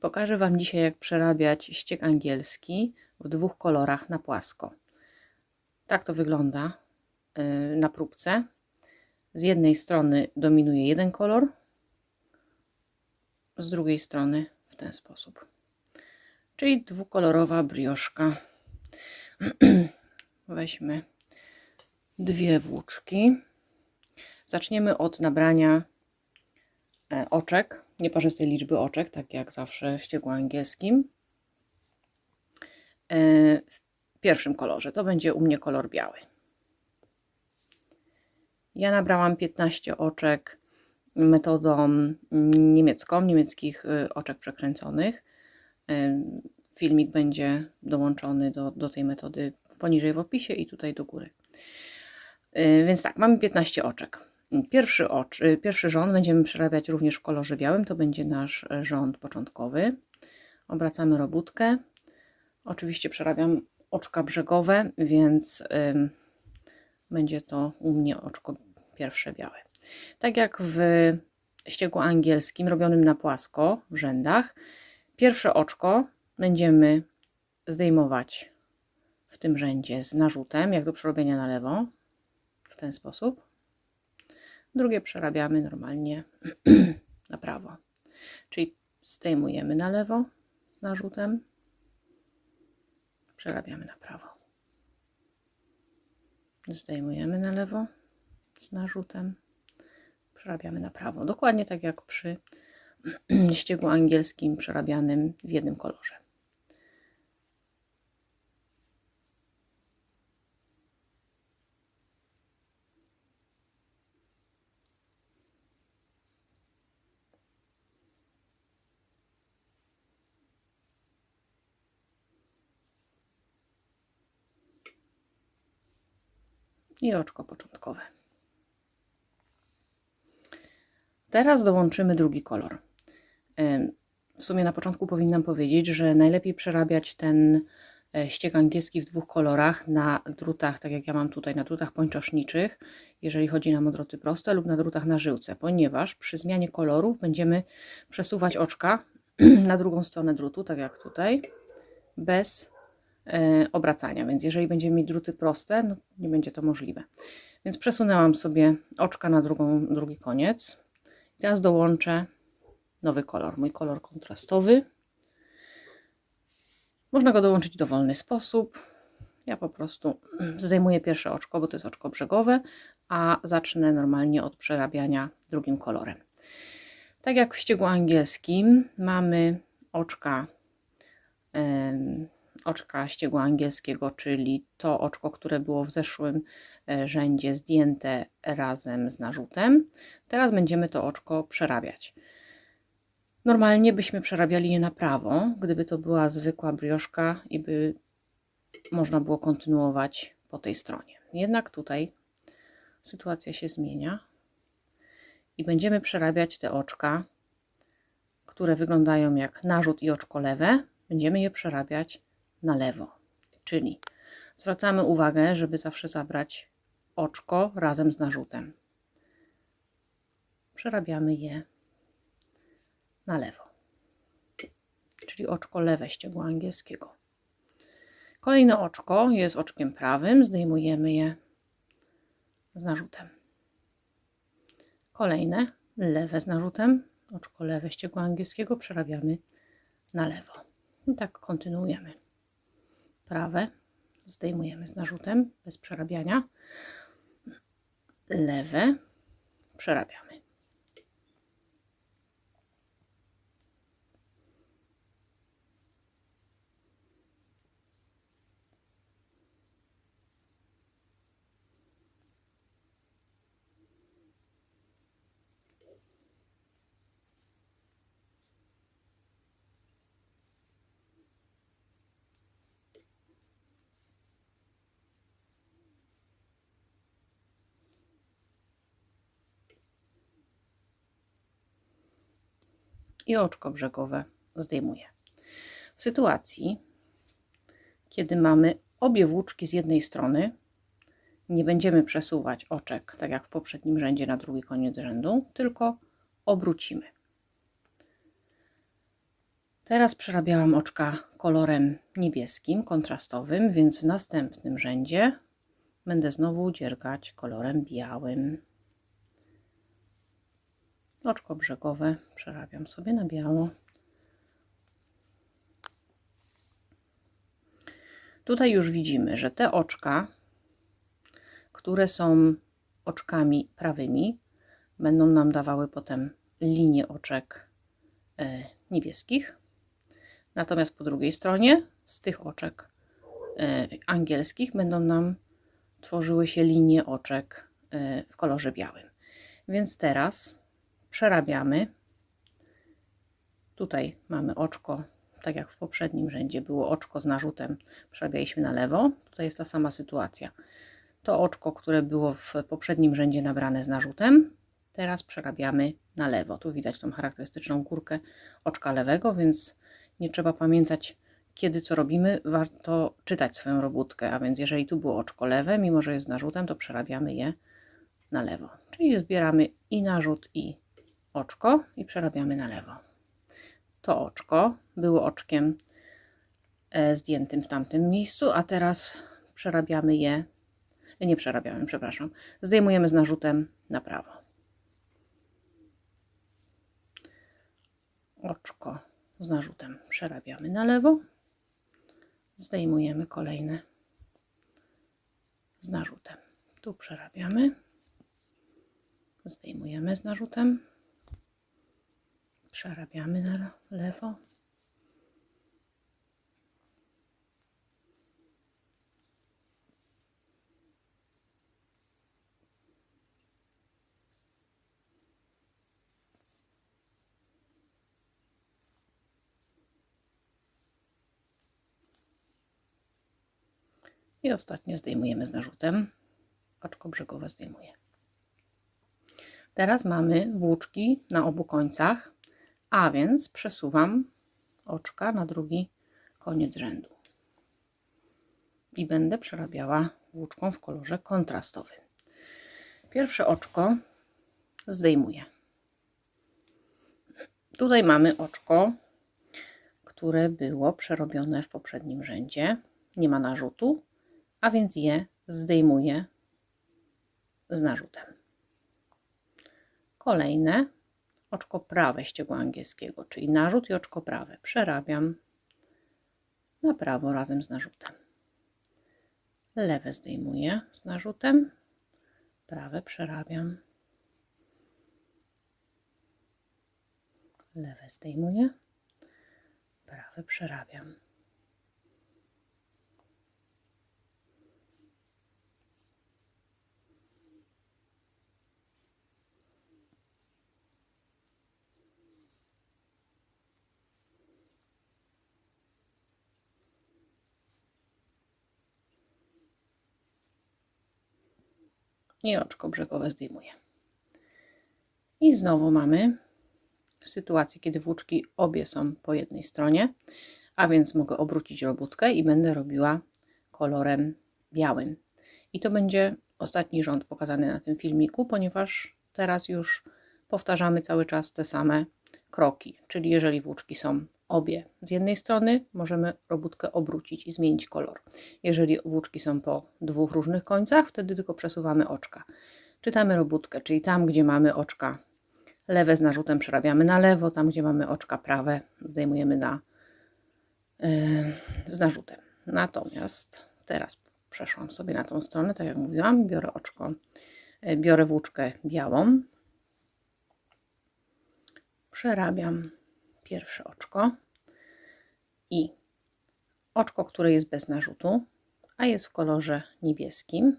Pokażę Wam dzisiaj, jak przerabiać ściek angielski w dwóch kolorach na płasko. Tak to wygląda y, na próbce. Z jednej strony dominuje jeden kolor, z drugiej strony w ten sposób. Czyli dwukolorowa brioszka. Weźmy dwie włóczki. Zaczniemy od nabrania e, oczek, nieparzystej liczby oczek, tak jak zawsze w ściegu angielskim. E, w pierwszym kolorze, to będzie u mnie kolor biały. Ja nabrałam 15 oczek metodą niemiecką, niemieckich y, oczek przekręconych. Y, filmik będzie dołączony do, do tej metody poniżej w opisie i tutaj do góry. Więc tak, mamy 15 oczek. Pierwszy, ocz, pierwszy rząd będziemy przerabiać również w kolorze białym, to będzie nasz rząd początkowy. Obracamy robótkę. Oczywiście przerabiam oczka brzegowe, więc będzie to u mnie oczko pierwsze białe. Tak jak w ściegu angielskim robionym na płasko w rzędach, pierwsze oczko będziemy zdejmować w tym rzędzie z narzutem, jak do przerobienia na lewo, w ten sposób. Drugie przerabiamy normalnie na prawo. Czyli zdejmujemy na lewo z narzutem, przerabiamy na prawo. Zdejmujemy na lewo z narzutem, przerabiamy na prawo. Dokładnie tak jak przy ściegu angielskim przerabianym w jednym kolorze. I oczko początkowe. Teraz dołączymy drugi kolor. W sumie na początku powinnam powiedzieć, że najlepiej przerabiać ten e, ścieg angielski w dwóch kolorach na drutach, tak jak ja mam tutaj, na drutach pończoszniczych, jeżeli chodzi nam o druty proste lub na drutach na żyłce, ponieważ przy zmianie kolorów będziemy przesuwać oczka na drugą stronę drutu, tak jak tutaj, bez obracania, więc jeżeli będziemy mieć druty proste, no nie będzie to możliwe. Więc przesunęłam sobie oczka na drugą, drugi koniec. Teraz dołączę nowy kolor, mój kolor kontrastowy. Można go dołączyć w dowolny sposób. Ja po prostu zdejmuję pierwsze oczko, bo to jest oczko brzegowe, a zacznę normalnie od przerabiania drugim kolorem. Tak jak w ściegu angielskim mamy oczka, oczka ściegu angielskiego, czyli to oczko, które było w zeszłym e, rzędzie zdjęte razem z narzutem. Teraz będziemy to oczko przerabiać. Normalnie byśmy przerabiali je na prawo, gdyby to była zwykła brioszka i by można było kontynuować po tej stronie. Jednak tutaj sytuacja się zmienia i będziemy przerabiać te oczka, które wyglądają jak narzut i oczko lewe, będziemy je przerabiać na lewo. Czyli zwracamy uwagę, żeby zawsze zabrać oczko razem z narzutem. Przerabiamy je na lewo, czyli oczko lewe ściegła angielskiego. Kolejne oczko jest oczkiem prawym, zdejmujemy je z narzutem. Kolejne lewe z narzutem, oczko lewe ściegła angielskiego przerabiamy na lewo. I tak kontynuujemy. Prawe zdejmujemy z narzutem bez przerabiania. Lewe przerabiamy. I oczko brzegowe zdejmuję. W sytuacji, kiedy mamy obie włóczki z jednej strony, nie będziemy przesuwać oczek, tak jak w poprzednim rzędzie na drugi koniec rzędu, tylko obrócimy. Teraz przerabiałam oczka kolorem niebieskim, kontrastowym, więc w następnym rzędzie będę znowu dziergać kolorem białym. Oczko brzegowe przerabiam sobie na biało. Tutaj już widzimy, że te oczka, które są oczkami prawymi, będą nam dawały potem linię oczek e, niebieskich. Natomiast po drugiej stronie z tych oczek e, angielskich będą nam tworzyły się linie oczek e, w kolorze białym. Więc teraz przerabiamy. Tutaj mamy oczko, tak jak w poprzednim rzędzie było oczko z narzutem, przerabialiśmy na lewo. Tutaj jest ta sama sytuacja. To oczko, które było w poprzednim rzędzie nabrane z narzutem, teraz przerabiamy na lewo. Tu widać tą charakterystyczną górkę oczka lewego, więc nie trzeba pamiętać, kiedy co robimy, warto czytać swoją robótkę. A więc jeżeli tu było oczko lewe, mimo że jest narzutem, to przerabiamy je na lewo. Czyli zbieramy i narzut, i oczko i przerabiamy na lewo. To oczko było oczkiem e, zdjętym w tamtym miejscu, a teraz przerabiamy je, nie przerabiamy, przepraszam, zdejmujemy z narzutem na prawo. Oczko z narzutem przerabiamy na lewo, zdejmujemy kolejne z narzutem. Tu przerabiamy, zdejmujemy z narzutem, przerabiamy na lewo. I ostatnie zdejmujemy z narzutem. Oczko brzegowe zdejmuję. Teraz mamy włóczki na obu końcach, a więc przesuwam oczka na drugi koniec rzędu. I będę przerabiała włóczką w kolorze kontrastowym. Pierwsze oczko zdejmuję. Tutaj mamy oczko, które było przerobione w poprzednim rzędzie. Nie ma narzutu, a więc je zdejmuję z narzutem. Kolejne oczko prawe ściegła angielskiego, czyli narzut i oczko prawe. Przerabiam na prawo razem z narzutem. Lewe zdejmuję z narzutem, prawe przerabiam. Lewe zdejmuję, prawe przerabiam. I oczko brzegowe zdejmuję. I znowu mamy sytuację, kiedy włóczki obie są po jednej stronie, a więc mogę obrócić robótkę i będę robiła kolorem białym. I to będzie ostatni rząd pokazany na tym filmiku, ponieważ teraz już powtarzamy cały czas te same kroki. Czyli jeżeli włóczki są obie z jednej strony, możemy robótkę obrócić i zmienić kolor. Jeżeli włóczki są po dwóch różnych końcach, wtedy tylko przesuwamy oczka. Czytamy robótkę, czyli tam, gdzie mamy oczka lewe z narzutem przerabiamy na lewo, tam, gdzie mamy oczka prawe zdejmujemy na, yy, z narzutem. Natomiast teraz przeszłam sobie na tą stronę, tak jak mówiłam, biorę oczko, yy, biorę włóczkę białą, przerabiam pierwsze oczko i oczko, które jest bez narzutu, a jest w kolorze niebieskim,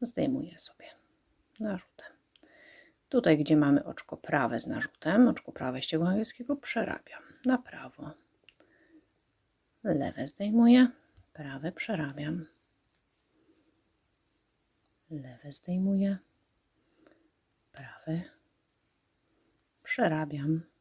zdejmuję sobie narzutem. Tutaj, gdzie mamy oczko prawe z narzutem, oczko prawe ścięgła angielskiego, przerabiam na prawo. Lewe zdejmuję, prawe przerabiam. Lewe zdejmuję, prawe przerabiam.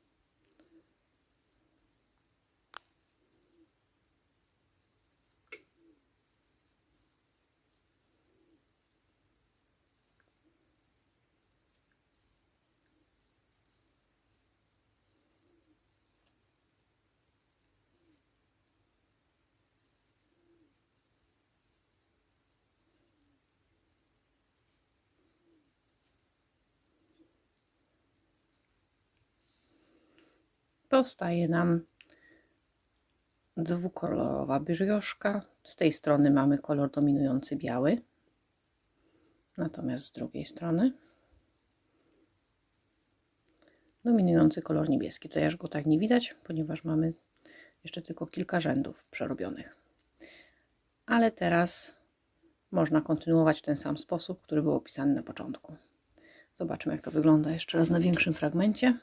Powstaje nam dwukolorowa brioszka. Z tej strony mamy kolor dominujący biały, natomiast z drugiej strony dominujący kolor niebieski. Tutaj aż go tak nie widać, ponieważ mamy jeszcze tylko kilka rzędów przerobionych. Ale teraz można kontynuować w ten sam sposób, który był opisany na początku. Zobaczmy, jak to wygląda jeszcze raz na większym fragmencie.